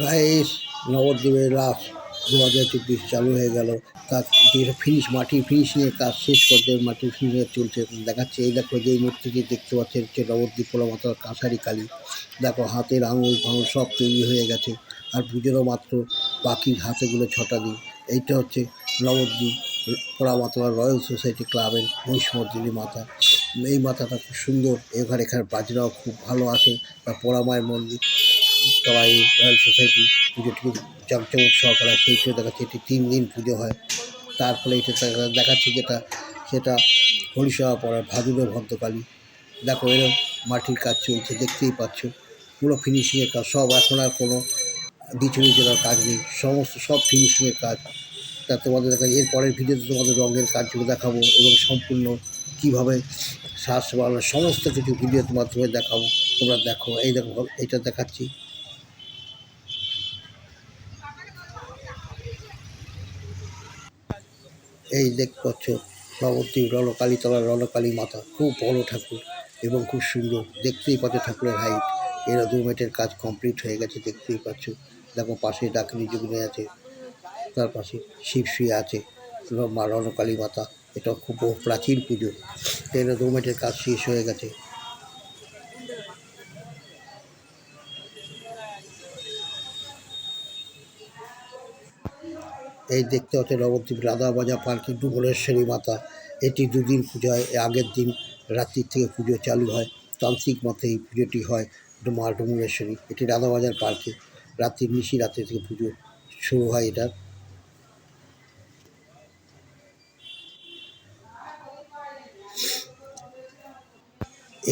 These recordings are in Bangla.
গাইস নবদ্বীপের রাস দু হাজার চব্বিশ চালু হয়ে গেল। তার যেটা ফিনিশ মাটির ফিনিশিংয়ের কাজ শেষ পর্যায়ে মাটির ফিনিশিং চলছে। দেখাচ্ছে, এই দেখো যে মূর্তিটি দেখতে পাচ্ছেন, হচ্ছে নবদ্বীপ মাতার কাঁসারি কালী। দেখো, হাতের আঙুল ফাঙুল সব তৈরি হয়ে গেছে। আর পুজোরও মাত্র বাকি হাতেগুলো ছটা দিন। এইটা হচ্ছে নবদ্বীপ পোড়া মাতলা রয়্যাল সোসাইটি ক্লাবের মহিষমর্দিনী মাতা। এই মাথাটা খুব সুন্দর। এখানে এখানে বাজরাও খুব ভালো আসে। বা পোড়া মায়ের মন্দির সবাই রয়্যাল সোসাইটি পুজোটি জাঁকজমক সহকারে সেইটা দেখাচ্ছে, এটি তিন দিন পুজো হয়। তার ফলে এটা দেখা- দেখাচ্ছে যেটা সেটা হরিসভা পড়ার ভাদুরে ভদ্রকালী। দেখো এরকম মাটির কাজ চলছে, দেখতেই পাচ্ছ। পুরো ফিনিশিংয়ের কাজ, সব এখন আর কোনো বিচুরি জেলার কাজ নেই। সমস্ত সব ফিনিশিংয়ের কাজ। তা তোমাদের দেখা এর পরের ভিডিওতে তোমাদের রঙের কাজগুলো দেখাবো এবং সম্পূর্ণ কীভাবে শ্বাস বাড়ানো সমস্ত কিছু ভিডিওর মাধ্যমে দেখাবো। তোমরা দেখো, এই দেখো, এটা দেখাচ্ছি। এই দেখতে পাচ্ছ নবদ্বীপ রণকালীতলা রণকালী মাতা। খুব বড় ঠাকুর এবং খুব সুন্দর। দেখতেই পাচ্ছ ঠাকুরের হাইট এরা দু মিনিটের কাজ কমপ্লিট হয়ে গেছে, দেখতেই পাচ্ছ। দেখো পাশে ডাকিনী যুগিনী আছে, তার পাশে শিব শুয়ে আছে মা রণকালী মাতা। এটা খুব প্রাচীন পুজো। এরা দু মিনিটের কাজ শেষ হয়ে গেছে। এই দেখতে হচ্ছে নবদ্বীপ রাধাবাজা পার্কের ডুবলেশ্বরী মাতা। এটি দুদিন পুজো হয় আগের দিন রাত্রির থেকে পুজো চালু হয়। তান্ত্রিক মতে এই পুজোটি হয় মা ডুমুরেশ্বরী। এটি রাধাবাজার পার্কে। রাত্রি নিশি রাত্রি থেকে পুজো শুরু হয় এটার।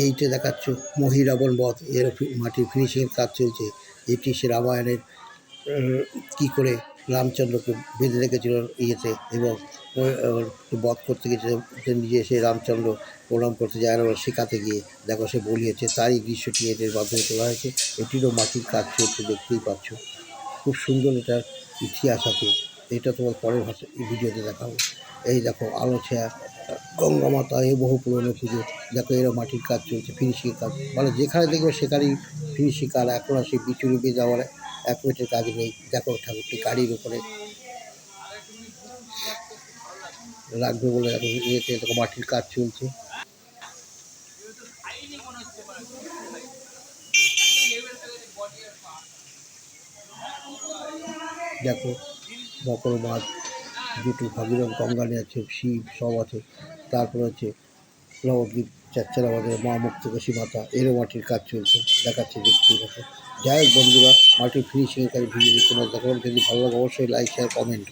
এইটা দেখাচ্ছ মহিরাবণ বধ। এর মাটির ফিনিশিংয়ের কাজ চলছে। এটি সে রামায়ণের কী করে রামচন্দ্রকে বেঁধে রেখেছিল ইয়েতে এবং বধ করতে গেছে নিজে এসে রামচন্দ্র প্রণাম করতে যায় ওরা শেখাতে গিয়ে দেখো সে বলিয়েছে, তারই দৃশ্যটি এদের মাধ্যমে তোলা হয়েছে। এটিরও মাটির কাজ চলছে, দেখতেই পাচ্ছ। খুব সুন্দর এটার ইতিহাস আছে। এটা তোমার পরের ভাষা ভিডিওতে দেখাবো। এই দেখো, আলো ছায়া, গঙ্গা মাতা, এ বহু পুরনো পুজো। দেখো এরা মাটির কাজ চলছে ফিনিশিং কাজ। মানে যেখানে দেখবে সেখানেই ফিনিশিং কাজ। এখন আর সেই বিচুরি আমার এক মিনিটের কাজ নেই। দেখো ঠাকুরটি গাড়ির উপরে রাখবে বলে ইয়েতে দেখো মাটির কাজ চলছে। দেখো মকর মাছ দুটো ভাগীরথ গঙ্গানে আছে, শিব সব আছে। তারপর হচ্ছে নবদ্বীপ চাচ্চার আমাদের মা মুক্তকেশী মাতা, এরও মাটির কাজ চলছে, দেখাচ্ছে দেখতে দেখো যাই হোক বন্ধুরা মাটির ফিনিশিংয়ের কাজ ভিডিও তোমার দেখাবেন যদি ভালো লাগে অবশ্যই লাইক শেয়ার কমেন্ট